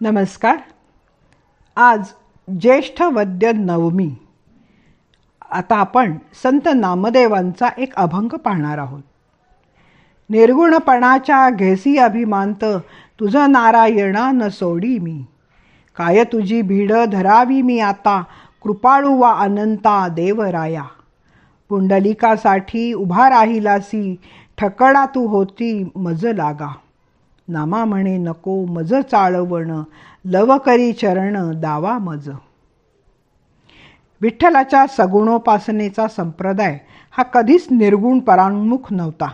नमस्कार. आज ज्येष्ठ वद्य नवमी आता आपण संत नामदेवांचा एक अभंग पाहणार आहोत. निर्गुणपणाच्या घेसी अभिमांत तुझं नारायणा न सोडी मी. काय तुझी भीड धरावी मी आता कृपाळू वा अनंता देवराया. पुंडलिकासाठी उभा राहिलासी ठकडा तू होती मज लागा नामा म्हणे नको मज चाळवण लवकरी चरण दावा मज. विठ्ठलाच्या सगुणोपासनेचा संप्रदाय हा कधीच निर्गुण परांमुख नव्हता.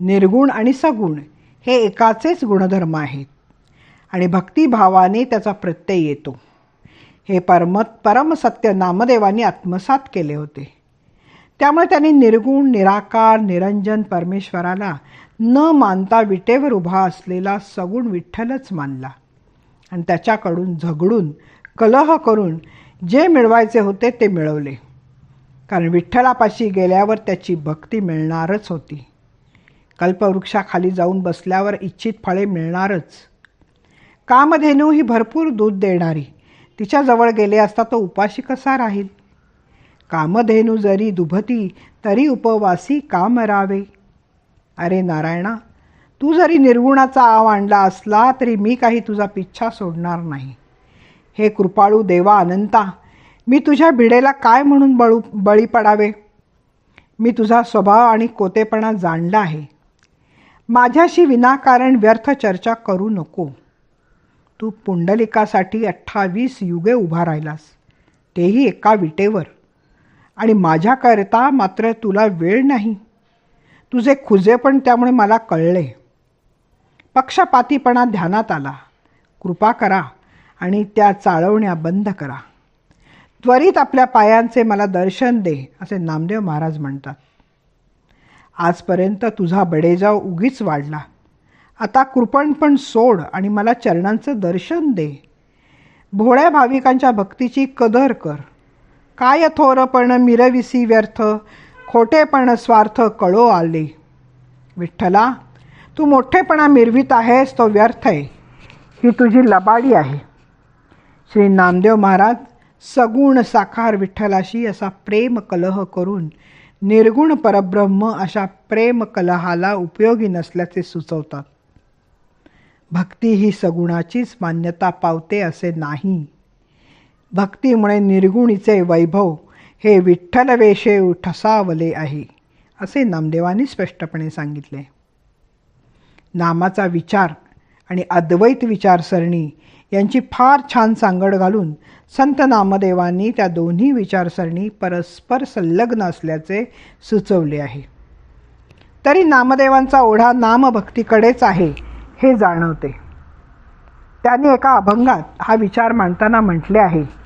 निर्गुण आणि सगुण हे एकाचेच गुणधर्म आहेत आणि भक्तिभावाने त्याचा प्रत्यय येतो. हे परम परमसत्य नामदेवांनी आत्मसात केले होते. त्यामुळे त्यांनी निर्गुण निराकार निरंजन परमेश्वराला न मानता विटेवर उभा असलेला सगुण विठ्ठलच मानला. आणि त्याच्याकडून झगडून कलह करून जे मिळवायचे होते ते मिळवले. कारण विठ्ठलापाशी गेल्यावर त्याची भक्ती मिळणारच होती. कल्पवृक्षाखाली जाऊन बसल्यावर इच्छित फळे मिळणारच. कामधेनू ही भरपूर दूध देणारी. तिच्याजवळ गेले असता तो उपाशी कसा राहील? कामधेनू जरी दुभती तरी उपवासी काम रावे. अरे नारायणा तू जरी निर्गुणाचा आव आणला असला तरी मी काही तुझा पिच्छा सोडणार नाही. हे कृपाळू देवा अनंता मी तुझ्या भिडेला काय म्हणून बळू बळी पडावे? मी तुझा स्वभाव आणि कोतेपणा जाणला आहे. माझ्याशी विनाकारण व्यर्थ चर्चा करू नको. तू पुंडलिकासाठी अठ्ठावीस युगे उभा राहिलास तेही एका विटेवर. आणि माझ्याकरता मात्र तुला वेळ नाही. तुझे खुजे पण त्यामुळे मला कळले. पक्षपातीपणा ध्यानात आला. कृपा करा आणि त्या चाळवण्या बंद करा. त्वरित आपल्या पायांचे मला दर्शन दे असे नामदेव महाराज म्हणतात. आजपर्यंत तुझा बडेजाव उगीच वाढला. आता कृपण पण सोड आणि मला चरणांचं दर्शन दे. भोळ्या भाविकांच्या भक्तीची कदर कर. काय थोरपण मिरविसी व्यर्थ खोटेपण स्वार्थ कळो आले. विठ्ठला तू मोठेपणा मिरवीत आहेस तो व्यर्थ आहे. ही तुझी लबाडी आहे. श्री नामदेव महाराज सगुण साकार विठ्ठलाशी असा प्रेम कलह करून निर्गुण परब्रह्म अशा प्रेम कलहाला उपयोगी नसल्याचे सुचवतात. भक्ती ही सगुणाचीच मान्यता पावते असे नाही. भक्तीमुळे निर्गुणीचे वैभव हे विठ्ठल वेशे ठसावले आहे असे नामदेवांनी स्पष्टपणे सांगितले. नामाचा विचार आणि अद्वैत विचारसरणी यांची फार छान सांगड घालून संत नामदेवांनी त्या दोन्ही विचारसरणी परस्पर संलग्न असल्याचे सुचवले आहे. तरी नामदेवांचा ओढा नामभक्तीकडेच आहे हे जाणवते. त्यांनी एका अभंगात हा विचार मांडताना म्हटले आहे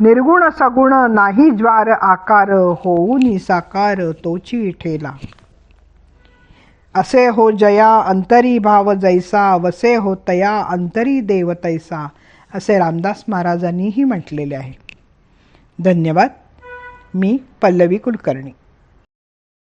निर्गुण सगुण नाही ज्वार आकार होऊनी साकार तोची ठेला असे हो जया अंतरी भाव जैसा वसे हो तया अंतरी देव तैसा असे रामदास महाराजांनीही म्हटलेले आहे. धन्यवाद. मी पल्लवी कुलकर्णी.